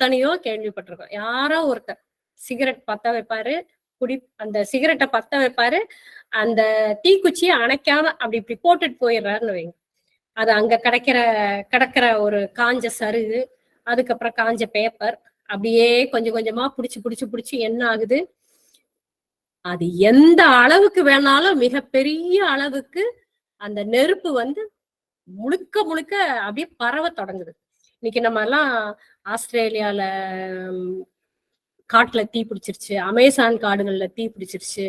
எத்தனையோ கேள்விப்பட்டிருக்கோம். யாரோ ஒருத்தர் சிகரெட் பத்த வைப்பாரு குடி அந்த சிகரெட்டை பத்த வைப்பாரு அந்த தீக்குச்சியை அணைக்காம அப்படி இப்படி போட்டுட்டு போயிடுறாருன்னு வைங்க. அது அங்க கிடைக்கிற கிடக்கிற ஒரு காஞ்ச சருகு அதுக்கப்புறம் காஞ்ச பேப்பர் அப்படியே கொஞ்சம் கொஞ்சமா புடிச்சு புடிச்சு புடிச்சு என்ன ஆகுது? அது எந்த அளவுக்கு வேணாலும் மிகப்பெரிய அளவுக்கு அந்த நெருப்பு வந்து முழுக்க முழுக்க அப்படியே பரவ தொடங்குது. இன்னைக்கு நம்ம எல்லாம் ஆஸ்திரேலியால காட்டுல தீ பிடிச்சிருச்சு. அமேசான் காடுகள்ல தீ பிடிச்சிருச்சு.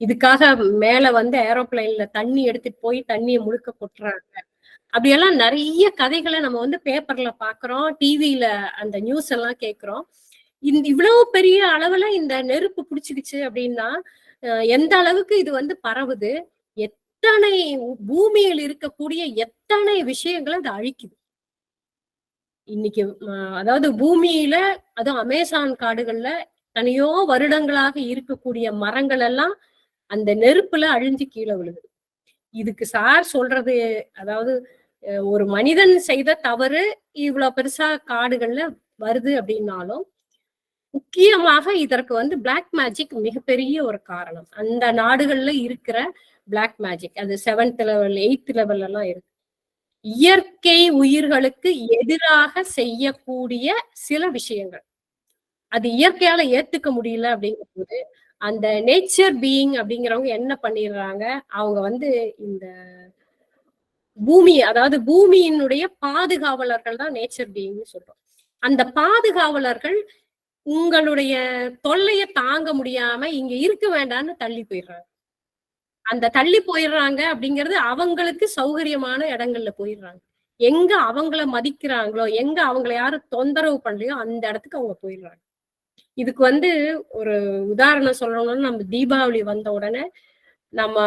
இதுக்காக மேல வந்து ஏரோப்ளைன்ல தண்ணி எடுத்துட்டு போய் தண்ணியை முழுக்க கொட்டுறாங்க. அப்படியெல்லாம் நிறைய கதைகளை நம்ம வந்து பேப்பர்ல பாக்குறோம். டிவியில அந்த நியூஸ் எல்லாம் கேட்கிறோம் இந்த இவ்வளவு பெரிய அளவுல இந்த நெருப்பு பிடிச்சிக்கிச்சு அப்படின்னா எந்த அளவுக்கு இது வந்து பரவுது? எத்தனை பூமியில் இருக்கக்கூடிய எத்தனை விஷயங்களை அது அழிக்குது? இன்னைக்கு அதாவது பூமியில அதுவும் அமேசான் காடுகள்ல தனியோ வருடங்களாக இருக்கக்கூடிய மரங்கள் எல்லாம் அந்த நெருப்புல அழிஞ்சு கீழே விழுகுது. இதுக்கு சார் சொல்றது அதாவது ஒரு மனிதன் செய்த தவறு இவ்வளவு பெருசா காடுகள்ல வருது அப்படின்னாலும் முக்கியமாக இதற்கு வந்து பிளாக் மேஜிக் மிகப்பெரிய ஒரு காரணம். அந்த நாடுகள்ல இருக்கிற பிளாக் மேஜிக் அது செவன்த் லெவல் எயித் லெவல் எல்லாம் இருக்கு. இயற்கை உயிர்களுக்கு எதிராக செய்யக்கூடிய சில விஷயங்கள். அது இயற்கையால ஏத்துக்க முடியல அப்படிங்கும்போது அந்த நேச்சர் பீயிங் அப்படிங்கிறவங்க என்ன பண்ணிடுறாங்க? அவங்க வந்து இந்த பூமி அதாவது பூமியினுடைய பாதுகாவலர்கள் தான் நேச்சர் பீயிங்னு சொல்றோம். அந்த பாதுகாவலர்கள் உங்களுடைய தொல்லைய தாங்க முடியாம இங்க இருக்க வேண்டாம்னு தள்ளி போயிடுறாங்க. அந்த தள்ளி போயிடுறாங்க அப்படிங்கிறது அவங்களுக்கு சௌகரியமான இடங்கள்ல போயிடுறாங்க. எங்க அவங்கள மதிக்கிறாங்களோ எங்க அவங்கள யாரும் தொந்தரவு பண்ணலையோ அந்த இடத்துக்கு அவங்க போயிடுறாங்க. இதுக்கு வந்து ஒரு உதாரணம் சொல்லணும்னா நம்ம தீபாவளி வந்த உடனே நம்ம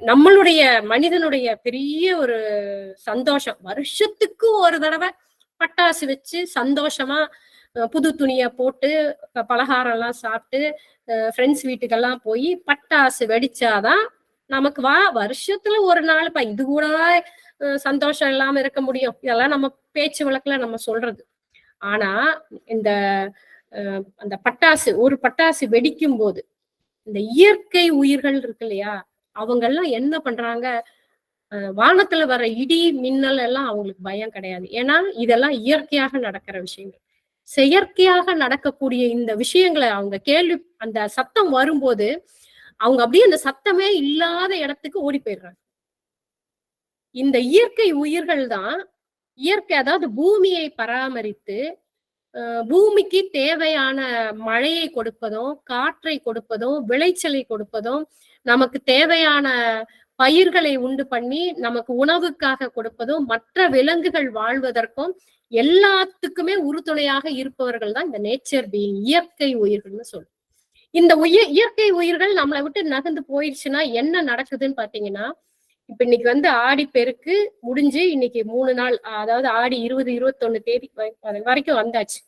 நம்மளுடைய மனிதனுடைய பெரிய ஒரு சந்தோஷம். வருஷத்துக்கு ஒரு தடவை பட்டாசு வச்சு சந்தோஷமா புது துணியை போட்டு ப- பலகாரம் எல்லாம் சாப்பிட்டு ஃப்ரெண்ட்ஸ் வீட்டுக்கெல்லாம் போய் பட்டாசு வெடிச்சாதான் நமக்கு வா வருஷத்துல ஒரு நாள் இப்ப இது கூட சந்தோஷம் இல்லாம இருக்க முடியும். இதெல்லாம் நம்ம பேச்சு வழக்குல நம்ம சொல்றது. ஆனா இந்த அந்த பட்டாசு ஒரு பட்டாசு வெடிக்கும் போது இந்த இயற்கை உயிர்கள் இருக்கு இல்லையா அவங்க எல்லாம் என்ன பண்றாங்க? அஹ், வானத்துல வர இடி மின்னல் எல்லாம் அவங்களுக்கு பயம் கிடையாது. ஏன்னா இதெல்லாம் இயற்கையாக நடக்கிற விஷயங்கள். செயற்கையாக நடக்கக்கூடிய இந்த விஷயங்களை அவங்க கேள்வி அந்த சத்தம் வரும்போது அவங்க அப்படியே அந்த சத்தமே இல்லாத இடத்துக்கு ஓடி போயிடுறாங்க. இந்த இயற்கை உயிர்கள் தான் இயற்கை அதாவது பூமியை பராமரித்து பூமிக்கு தேவையான மழையை கொடுப்பதும் காற்றை கொடுப்பதும் விளைச்சலை கொடுப்பதும் நமக்கு தேவையான பயிர்களை உண்டு பண்ணி நமக்கு உணவுக்காக கொடுப்பதும் மற்ற விலங்குகள் வாழ்வதற்கும் எல்லாத்துக்குமே உறுதுணையாக இருப்பவர்கள் தான் இந்த நேச்சர் பீயிங் இயற்கை உயிர்கள்னு சொல்லுவோம் இந்த உயிர் இயற்கை உயிர்கள் நம்மளை விட்டு நகர்ந்து போயிடுச்சுன்னா என்ன நடக்குதுன்னு பாத்தீங்கன்னா இப்ப இன்னைக்கு வந்து ஆடி பெருக்கு முடிஞ்சு இன்னைக்கு மூணு நாள் அதாவது ஆடி இருபது இருபத்தொன்னு தேதி வரைக்கும் வந்தாச்சு.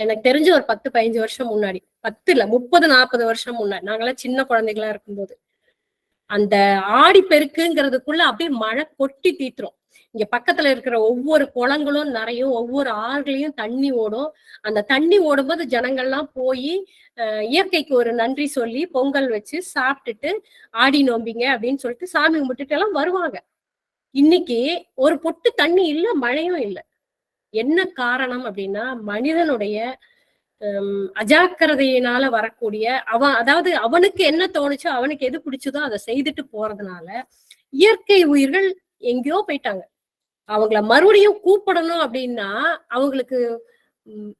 எனக்கு தெரிஞ்சு ஒரு பத்து பதினஞ்சு வருஷம் முன்னாடி. பத்து இல்ல முப்பது நாற்பது வருஷம் முன்னாடி நாங்கெல்லாம் சின்ன குழந்தைகளா இருக்கும்போது. அந்த ஆடி பெருக்குங்கிறதுக்குள்ள அப்படியே மழை கொட்டி தீத்துரும். இங்க பக்கத்துல இருக்கிற ஒவ்வொரு குளங்களும் நிறையும் ஒவ்வொரு ஆறுகளையும் தண்ணி ஓடும். அந்த தண்ணி ஓடும்போது ஜனங்கள்லாம் போய் இயற்கைக்கு ஒரு நன்றி சொல்லி பொங்கல் வச்சு சாப்பிட்டுட்டு ஆடி நோம்பிங்க அப்படின்னு சொல்லிட்டு சாமி கும்பிட்டுட்டு எல்லாம் வருவாங்க. இன்னைக்கு ஒரு பொட்டு தண்ணி இல்ல மழையும் இல்லை. என்ன காரணம் அப்படின்னா மனிதனுடைய அஜாக்கிரதையினால வரக்கூடிய அவன் அதாவது அவனுக்கு என்ன தோணுச்சோ அவனுக்கு எது பிடிச்சதோ அதை செய்துட்டு போறதுனால இயற்கை உயிர்கள் எங்கேயோ போயிட்டாங்க. அவங்கள மறுபடியும் கூப்பிடணும் அப்படின்னா அவங்களுக்கு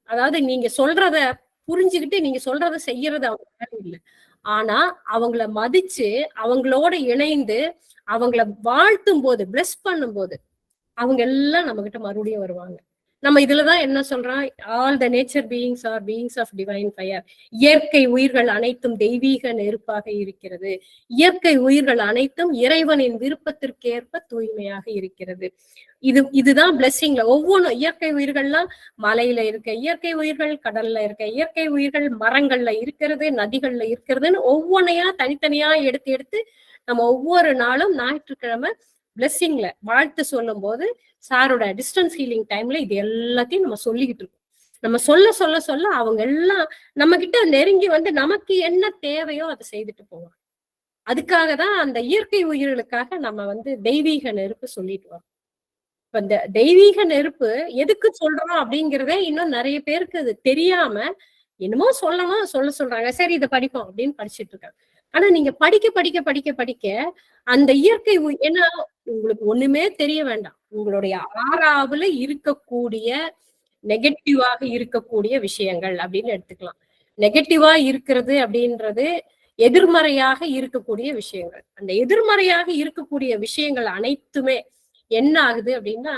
அதாவது நீங்க சொல்றத புரிஞ்சுக்கிட்டு நீங்க சொல்றத செய்யறது அவங்க இல்லை. ஆனா அவங்கள மதிச்சு அவங்களோட இணைந்து அவங்கள வாழ்த்தும் போது பிளஸ் பண்ணும் போது அவங்க எல்லாம் நம்ம கிட்ட மறுபடியும் வருவாங்க. நம்ம இதுலதான் என்ன சொல்றோம் all the nature beings are beings of divine fire இயற்கை உயிர்கள் அனைத்தும் தெய்வீக நெருப்பாக இருக்கிறது. இயற்கை உயிர்கள் அனைத்தும் இறைவனின் விருப்பத்திற்கேற்ப தூய்மையாக இருக்கிறது. இது இதுதான் பிளெஸ்ஸிங்ல ஒவ்வொன்றும் இயற்கை உயிர்கள்லாம் மலையில இருக்க இயற்கை உயிர்கள் கடல்ல இருக்க இயற்கை உயிர்கள் மரங்கள்ல இருக்கிறது நதிகள்ல இருக்கிறதுன்னு ஒவ்வொன்றையா தனித்தனியா எடுத்து எடுத்து நம்ம ஒவ்வொரு நாளும் ஞாயிற்றுக்கிழமை பிளெஸ்ஸிங்ல வாழ்த்து சொல்லும் போது சாரோட டிஸ்டன்ஸ் ஹீலிங் டைம்ல இது எல்லாத்தையும் நம்ம சொல்லிக்கிட்டு இருக்கோம். நம்ம சொல்ல சொல்ல சொல்ல அவங்க எல்லாம் நம்ம கிட்ட நெருங்கி வந்து நமக்கு என்ன தேவையோ அதை செய்துட்டு போவாங்க. அதுக்காக தான் அந்த இயற்கை உயிர்களுக்காக நம்ம வந்து தெய்வீக நெருப்பு சொல்லிட்டு வரோம். இப்ப இந்த தெய்வீக நெருப்பு எதுக்கு சொல்றோம் அப்படிங்கிறதே இன்னும் நிறைய பேருக்கு அது தெரியாம என்னமோ சொல்லணும் சொல்ல சொல்றாங்க. சரி இதை படிப்போம் அப்படின்னு படிச்சுட்டு இருக்காங்க. ஆனா நீங்க படிக்க படிக்க படிக்க படிக்க அந்த இயற்கை ஏன்னா உங்களுக்கு ஒண்ணுமே தெரிய வேண்டாம். உங்களுடைய ஆறாவுல இருக்கக்கூடிய நெகட்டிவாக இருக்கக்கூடிய விஷயங்கள் அப்படின்னு எடுத்துக்கலாம். நெகட்டிவா இருக்கிறது அப்படின்றது எதிர்மறையாக இருக்கக்கூடிய விஷயங்கள். அந்த எதிர்மறையாக இருக்கக்கூடிய விஷயங்கள் அனைத்துமே என்ன ஆகுது அப்படின்னா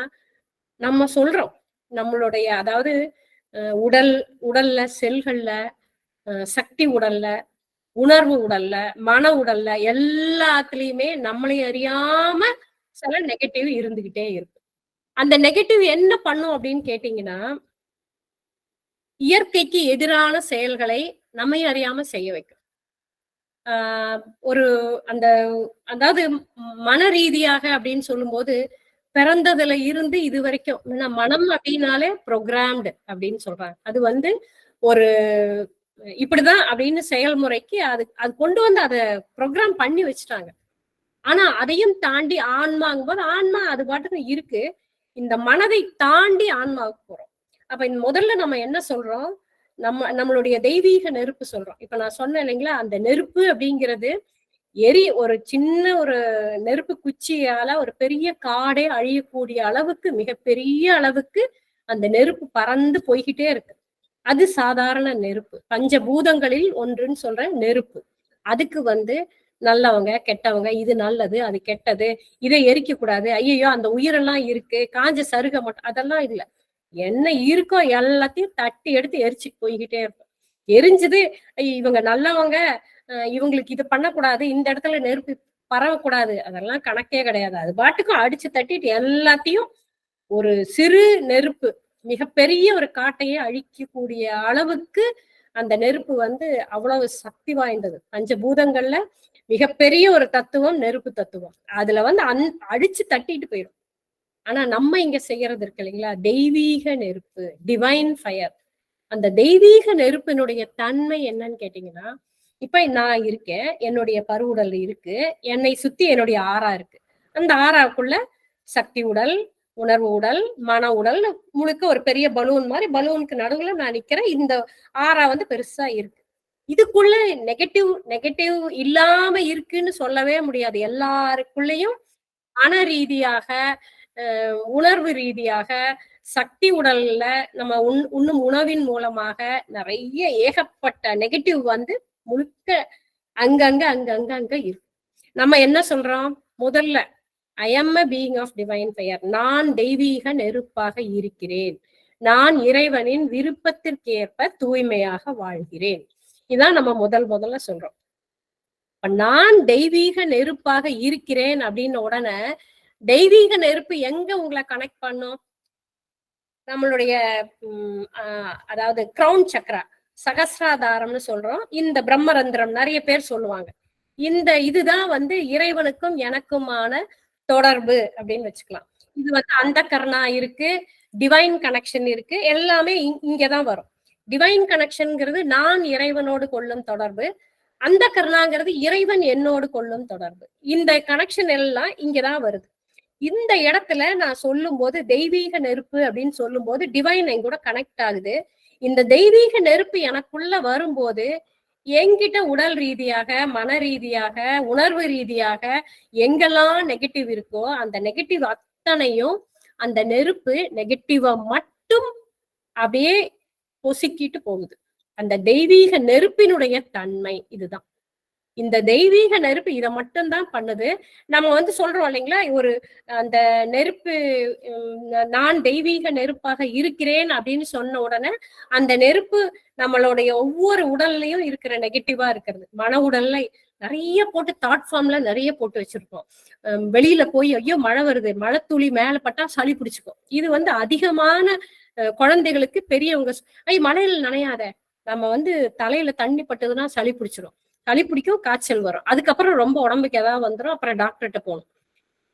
நம்ம சொல்றோம். நம்மளுடைய அதாவது உடல் உடல்ல செல்கள்ல சக்தி உடல்ல உணர்வு உடல்ல மன உடல்ல எல்லாத்துலயுமே நம்மளை அறியாம சில நெகட்டிவ் இருந்துகிட்டே இருக்கு. அந்த நெகட்டிவ் என்ன பண்ணும் அப்படின்னு கேட்டீங்கன்னா இயற்கைக்கு எதிரான செயல்களை நம்மை அறியாம செய்ய வைக்கும். ஆஹ் ஒரு அந்த அதாவது மன ரீதியாக அப்படின்னு சொல்லும்போது பிறந்ததுல இருந்து இது வரைக்கும் ஏன்னா மனம் அப்படின்னாலே ப்ரோக்ராம்டு அப்படின்னு சொல்றாங்க. அது வந்து ஒரு இப்படிதான் அப்படின்னு செயல்முறைக்கு அது அது கொண்டு வந்து அதை ப்ரோக்ராம் பண்ணி வச்சுட்டாங்க. ஆனா அதையும் தாண்டி ஆன்மாங்கும் போது ஆன்மா அது பாட்டுக்கு இருக்கு. இந்த மனதை தாண்டி ஆன்மாவுக்கு போறோம். அப்ப இந்த முதல்ல நம்ம என்ன சொல்றோம்? நம்ம நம்மளுடைய தெய்வீக நெருப்பு சொல்றோம். இப்ப நான் சொன்னேன் இல்லைங்களா? அந்த நெருப்பு அப்படிங்கிறது எரி ஒரு சின்ன ஒரு நெருப்பு குச்சியால ஒரு பெரிய காடே அழியக்கூடிய அளவுக்கு மிகப்பெரிய அளவுக்கு அந்த நெருப்பு பறந்து போய்கிட்டே இருக்கு. அது சாதாரண நெருப்பு. பஞ்சபூதங்களில் ஒன்றுன்னு சொல்ற நெருப்பு. அதுக்கு வந்து நல்லவங்க கெட்டவங்க இது நல்லது அது கெட்டது இதை எரிக்க கூடாது ஐயோ அந்த உயிரெல்லாம் இருக்கு காஞ்ச சருக மட்டும் அதெல்லாம் இல்ல. என்ன இருக்கோ எல்லாத்தையும் தட்டி எடுத்து எரிச்சுட்டு போய்கிட்டே இருக்கும் எரிஞ்சது இவங்க நல்லவங்க இவங்களுக்கு இது பண்ணக்கூடாது இந்த இடத்துல நெருப்பு பரவக்கூடாது அதெல்லாம் கணக்கே கிடையாது. அது பாட்டுக்கும் அடிச்சு தட்டிட்டு எல்லாத்தையும் ஒரு சிறு நெருப்பு மிகப்பெரிய ஒரு காட்டையே அழிக்கக்கூடிய அளவுக்கு அந்த நெருப்பு வந்து அவ்வளவு சக்தி வாய்ந்தது. பஞ்சபூதங்கள்ல மிகப்பெரிய ஒரு தத்துவம் நெருப்பு தத்துவம். அதுல வந்து அந் அடிச்சு தட்டிட்டு போயிடும். ஆனா நம்ம இங்க செய்யறது இருக்கு இல்லைங்களா? தெய்வீக நெருப்பு டிவைன் ஃபயர் அந்த தெய்வீக நெருப்பினுடைய தன்மை என்னன்னு கேட்டீங்கன்னா இப்ப நான் இருக்கேன் என்னுடைய பருவுடல் இருக்கு என்னை சுத்தி என்னுடைய ஆறா இருக்கு. அந்த ஆறாவுக்குள்ள சக்தி உடல் உணர்வு உடல் மன உடல் முழுக்க ஒரு பெரிய பலூன் மாதிரி பலூனுக்கு நடுவில் நான் நிக்கிறேன். இந்த ஆறா வந்து பெருசா இருக்கு. இதுக்குள்ள நெகட்டிவ் நெகட்டிவ் இல்லாம இருக்குன்னு சொல்லவே முடியாது. எல்லாருக்குள்ளேயும் மன ரீதியாக உணர்வு ரீதியாக சக்தி உடல்ல நம்ம உண் உண்ணும் உணவின் மூலமாக நிறைய ஏகப்பட்ட நெகட்டிவ் வந்து முழுக்க அங்கங்க அங்கங்க அங்க இருக்கு. நம்ம என்ன சொல்றோம்? முதல்ல I am a being of divine fire நான் தெய்வீக நெருப்பாக இருக்கிறேன். நான் இறைவனின் விருப்பத்திற்கேற்ப தூய்மையாக வாழ்கிறேன். இதான் நம்ம முதல் முதல்ல சொல்றோம். நான் தெய்வீக நெருப்பாக இருக்கிறேன் அப்படின்னு உடனே தெய்வீக நெருப்பு எங்க உங்களை கனெக்ட் பண்ணும்? நம்மளுடைய உம், ஆஹ், அதாவது கிரவுன் சக்ரா சகசிராதாரம்னு சொல்றோம். இந்த பிரம்மரந்திரம் நிறைய பேர் சொல்லுவாங்க. இந்த இதுதான் வந்து இறைவனுக்கும் எனக்குமான தொடர்பு அப்படின்னு வச்சுக்கலாம். இது வந்து அந்த கர்ணா இருக்கு டிவைன் கனெக்ஷன் இருக்கு எல்லாமே இங்- இங்கதான் வரும். டிவைன் கனெக்ஷன்ங்கிறது நான் இறைவனோடு கொள்ளும் தொடர்பு அந்த கர்ணாங்கிறது இறைவன் என்னோடு கொள்ளும் தொடர்பு. இந்த கனெக்ஷன் எல்லாம் இங்கதான் வருது. இந்த இடத்துல நான் சொல்லும் போது தெய்வீக நெருப்பு அப்படின்னு சொல்லும் போது டிவைன் என் கூட கனெக்ட் ஆகுது. இந்த தெய்வீக நெருப்பு எனக்குள்ள வரும்போது என்கிட்ட உடல் ரீதியாக மன ரீதியாக உணர்வு ரீதியாக எங்கெல்லாம் நெகட்டிவ் இருக்கோ அந்த நெகட்டிவ் அத்தனையும் அந்த நெருப்பு நெகட்டிவா மட்டும் அப்படியே பொசுக்கிட்டு போகுது. அந்த தெய்வீக நெருப்பினுடைய தன்மை இதுதான். இந்த தெய்வீக நெருப்பு இதை மட்டும்தான் பண்ணுது. நம்ம வந்து சொல்றோம் இல்லைங்களா? ஒரு அந்த நெருப்பு நான் தெய்வீக நெருப்பாக இருக்கிறேன் அப்படின்னு சொன்ன உடனே அந்த நெருப்பு நம்மளுடைய ஒவ்வொரு உடல்லையும் இருக்கிற நெகட்டிவா இருக்கிறது. மன உடல்ல நிறைய போட்டு தாட் ஃபார்ம்ல நிறைய போட்டு வச்சிருக்கோம். வெளியில போய் ஐயோ மழை வருது. மழை துளி மேல பட்டா சளி பிடிச்சிக்கும். இது வந்து அதிகமான குழந்தைகளுக்கு பெரியவங்க ஐய் மழையில நனையாத. நம்ம வந்து தலையில தண்ணி பட்டதுன்னா சளி பிடிச்சிரும். சளி பிடிக்கும் காய்ச்சல் வரும். அதுக்கப்புறம் ரொம்ப உடம்புக்கு ஏதாவது வந்துடும் அப்புறம் டாக்டர்கிட்ட போகணும்.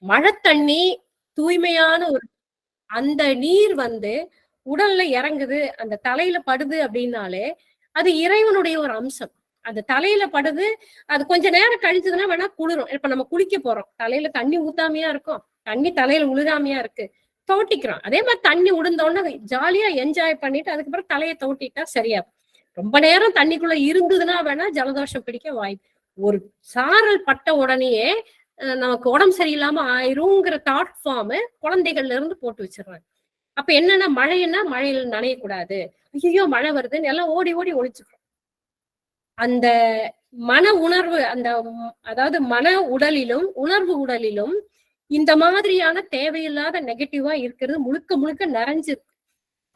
மழை தண்ணி தூய்மையான ஒரு அந்த நீர் வந்து உடல்ல இறங்குது அந்த தலையில படுது அப்படின்னாலே அது இறைவனுடைய ஒரு அம்சம். அந்த தலையில படுது அது கொஞ்ச நேரம் கழிச்சதுன்னா வேணா குளிரும். இப்ப நம்ம குளிக்க போறோம். தலையில தண்ணி ஊத்தாமையா இருக்கும். தண்ணி தலையில உழுகாமையா இருக்கு. தோட்டிக்கிறோம். அதே மாதிரி தண்ணி உடுந்தோடனே ஜாலியா என்ஜாய் பண்ணிட்டு அதுக்கப்புறம் தலையை தோட்டிட்டா சரியா ரொம்ப நேரம் தண்ணிக்குள்ள இருந்ததுன்னா வேணா ஜலதோஷம் பிடிக்க வாய்ப்பு. ஒரு சாரல் பட்ட உடனேயே நமக்கு உடம்பு சரியில்லாம ஆயிருங்கிற தாட் ஃபார்ம் குழந்தைகள்ல இருந்து போட்டு வச்சிடுறாங்க. அப்ப என்னன்னா மழைன்னா மழையில நனையக்கூடாது. ஐயோ மழை வருதுன்னு எல்லாம் ஓடி ஓடி ஒழிச்சுக்கிறோம் அந்த மன உணர்வு அந்த அதாவது மன உடலிலும் உணர்வு உடலிலும் இந்த மாதிரியான தேவையில்லாத நெகட்டிவா இருக்கிறது முழுக்க முழுக்க நிறைஞ்சிருக்கு.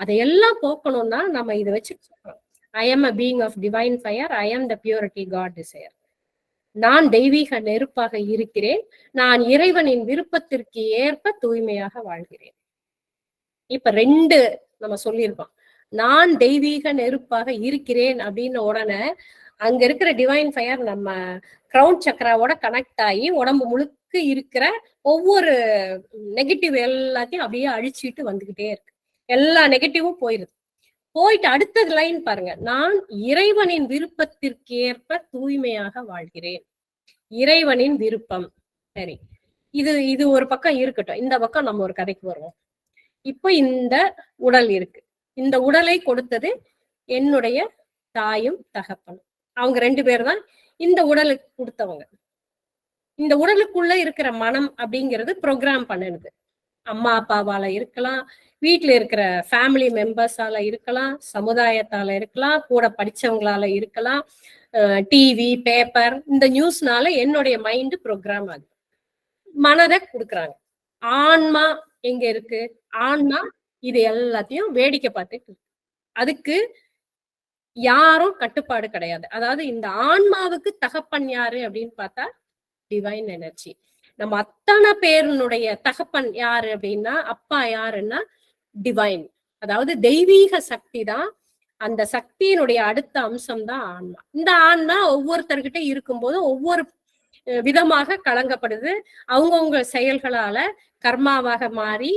அதையெல்லாம் போக்கணும்னா நம்ம இதை வச்சு சொல்றோம் I am a being of divine fire I am the purity god desire நான் தெய்வீக நெருப்பாக இருக்கிறேன். நான் இறைவனின் விருப்பத்திற்கு ஏற்ப தூய்மையாக வாழ்கிறேன். இப்ப ரெண்டு நம்ம சொல்லியிருக்கோம். நான் தெய்வீக நெருப்பாக இருக்கிறேன் அப்படின்னு உடனே அங்க இருக்கிற டிவைன் ஃபயர் நம்ம கிரவுன் சக்கராவோட கனெக்ட் ஆகி உடம்பு முழுக்க இருக்கிற ஒவ்வொரு நெகட்டிவ் எல்லாத்தையும் அப்படியே அழிச்சிட்டு வந்துகிட்டே இருக்கு. எல்லா நெகட்டிவும் போயிருது. போயிட்டு அடுத்தது லைன் பாருங்க. நான் இறைவனின் விருப்பத்திற்கேற்ப தூய்மையாக வாழ்கிறேன். இறைவனின் விருப்பம். சரி. இது இது ஒரு பக்கம் இருக்கட்டும். இந்த பக்கம் நம்ம ஒரு கதைக்கு வருவோம். இப்போ இந்த உடல் இருக்கு. இந்த உடலை கொடுத்தது என்னுடைய தாயும் தகப்பனும். அவங்க ரெண்டு பேர் தான் இந்த உடலுக்கு கொடுத்தவங்க. இந்த உடலுக்குள்ள இருக்கிற மனம் அப்படிங்கிறது ப்ரோக்ராம் பண்ணுது. அம்மா அப்பாவால இருக்கலாம் வீட்டுல இருக்கிற ஃபேமிலி மெம்பர்ஸால இருக்கலாம் சமுதாயத்தால இருக்கலாம் கூட படிச்சவங்களால இருக்கலாம் டிவி பேப்பர் இந்த நியூஸ்னால என்னுடைய மைண்டு ப்ரோக்ராம் ஆகுது மனதை கொடுக்குறாங்க. ஆன்மா எங்க இருக்கு? ஆன்மா இது எல்லாத்தையும் வேடிக்கை பார்த்துட்டு அதுக்கு யாரும் கட்டுப்பாடு கிடையாது. அதாவது இந்த ஆன்மாவுக்கு தகப்பன் யாரு அப்படின்னு பார்த்தா டிவைன் எனர்ஜி நம்ம அத்தனை பேருனுடைய தகப்பன் யாரு அப்படின்னா அப்பா யாருன்னா டிவைன் அதாவது தெய்வீக சக்தி தான். அந்த சக்தியினுடைய அடுத்த அம்சம் தான் ஆன்மா. இந்த ஆன்மா ஒவ்வொருத்தர்கிட்ட இருக்கும்போது ஒவ்வொரு விதமாக கலங்கப்படுது. அவங்கவுங்க செயல்களால கர்மாவாக மாறி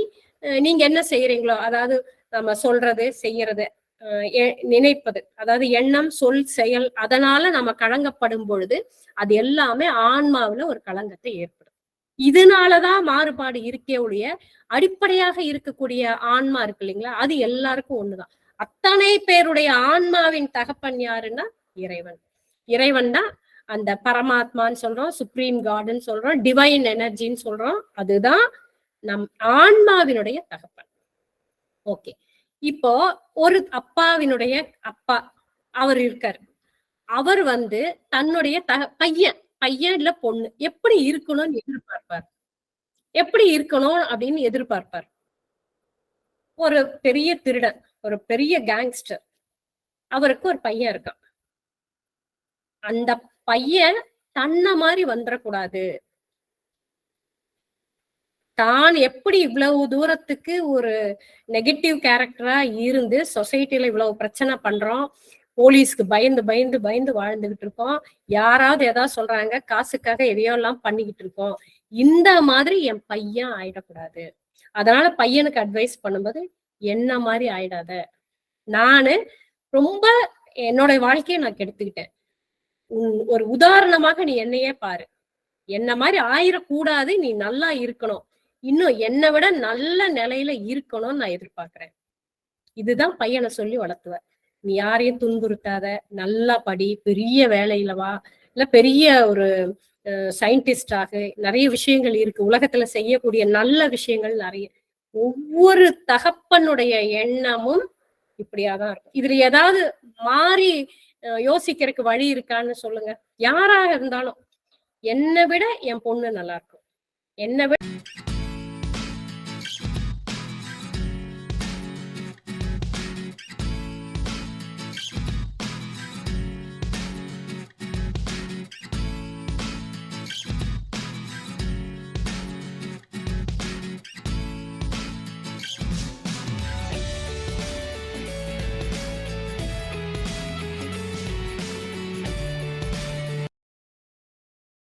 நீங்க என்ன செய்யறீங்களோ அதாவது நம்ம சொல்றது செய்யறது நினைப்பது அதாவது எண்ணம் சொல் செயல் அதனால நம்ம கலங்கப்படும் பொழுது அது எல்லாமே ஆன்மாவில ஒரு கலங்கத்தை ஏற்படும் இதனாலதான் மாறுபாடு இருக்கே ஒழிய அடிப்படையாக இருக்கக்கூடிய ஆன்மா இருக்கு இல்லைங்களா? அது எல்லாருக்கும் ஒண்ணுதான். அத்தனை பேருடைய ஆன்மாவின் தகப்பன் யாருன்னா? இறைவன். இறைவன் தான் அந்த பரமாத்மான்னு சொல்றோம் சுப்ரீம் காட்னு சொல்றோம் டிவைன் எனர்ஜின்னு சொல்றோம். அதுதான் நம் ஆன்மாவினுடைய தகப்பன். ஓகே இப்போ ஒரு அப்பாவினுடைய அப்பா அவர் இருக்காரு. அவர் வந்து தன்னுடைய தக பையன். பையன் இல்ல பொண்ணு. எப்படி இருக்கணும்னு எதிர்பார்ப்பார். எப்படி இருக்கணும் அப்படின்னு எதிர்பார்ப்பார். ஒரு பெரிய திருடன் ஒரு பெரிய கேங்ஸ்டர் அவருக்கு ஒரு பையன் இருக்கான். அந்த பையன் தன்னை மாதிரி வந்துடக்கூடாது. தான் எப்படி இவ்வளவு தூரத்துக்கு ஒரு நெகட்டிவ் கேரக்டரா இருந்து சொசைட்டில இவ்வளவு பிரச்சனை பண்றோம். போலீஸ்க்கு பயந்து பயந்து பயந்து வாழ்ந்துகிட்டு இருக்கோம். யாராவது ஏதாவது சொல்றாங்க காசுக்காக எதையோ எல்லாம் பண்ணிக்கிட்டு இருக்கோம். இந்த மாதிரி என் பையன் ஆயிடக்கூடாது. அதனால பையனுக்கு அட்வைஸ் பண்ணும்போது என்ன மாதிரி ஆயிடாத? நானு ரொம்ப என்னோட வாழ்க்கையை நான் கெடுத்துக்கிட்டேன். ஒரு உதாரணமாக நீ என்னையே பாரு. என்ன மாதிரி ஆயிடக்கூடாது நீ நல்லா இருக்கணும். இன்னும் என்னை விட நல்ல நிலையில இருக்கணும்னு நான் எதிர்பார்க்கிறேன். இதுதான் பையனை சொல்லி வளர்த்துவேன். நீ யாரையும் துன்புறுத்தாத நல்லா படி பெரிய வேலையில வா. இல்ல பெரிய ஒரு சயின்டிஸ்ட் ஆகு நிறைய விஷயங்கள் இருக்கு. உலகத்துல செய்யக்கூடிய நல்ல விஷயங்கள் நிறைய. ஒவ்வொரு தகப்பனுடைய எண்ணமும் இப்படியாதான் இருக்கும். இதுல ஏதாவது மாறி யோசிக்கிறதுக்கு வழி இருக்கான்னு சொல்லுங்க. யாராக இருந்தாலும் என்னை விட என் பொண்ணு நல்லா இருக்கும். என்னை விட